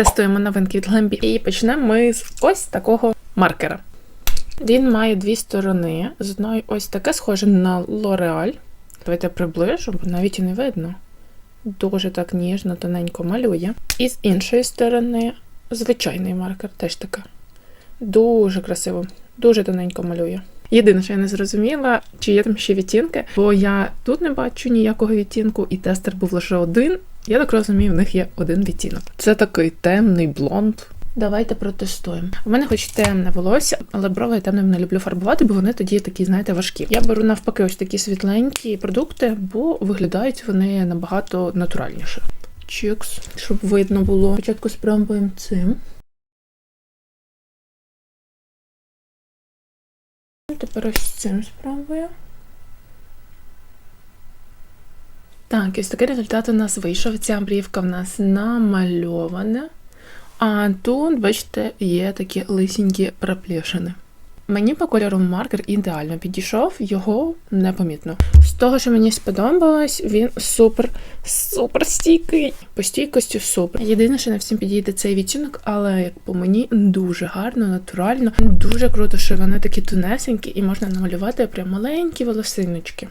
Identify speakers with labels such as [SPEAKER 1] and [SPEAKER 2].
[SPEAKER 1] Тестуємо новинки від Glambi і почнемо ми з ось такого маркера. Він має дві сторони. З одної ось таке схоже на L'Oreal. Давайте приближу, бо навіть і не видно. Дуже так ніжно, тоненько малює. І з іншої сторони звичайний маркер, теж таке. Дуже красиво, дуже тоненько малює. Єдине, що я не зрозуміла, чи є там ще відтінки, бо я тут не бачу ніякого відтінку, і тестер був лише один. Я так розумію, в них є один відтінок. Це такий темний блонд. Давайте протестуємо. У мене хоч темне волосся, але брови я темним не люблю фарбувати, бо вони тоді такі, знаєте, важкі. Я беру навпаки ось такі світленькі продукти, бо виглядають вони набагато натуральніше. Чікс, щоб видно було. Спочатку спробуємо цим. Тепер ось цим спробую. Так, ось такий результат у нас вийшов. Ця брівка в нас намальована. А тут, бачите, є такі лисенькі проплешини. Мені по кольору маркер ідеально підійшов, його непомітно. З того, що мені сподобалось, він супер, супер стійкий. По стійкості супер. Єдине, що не всім підійде цей відтінок, але як по мені дуже гарно, натурально. Дуже круто, що вони такі тонесенькі і можна намалювати прям маленькі волосиночки.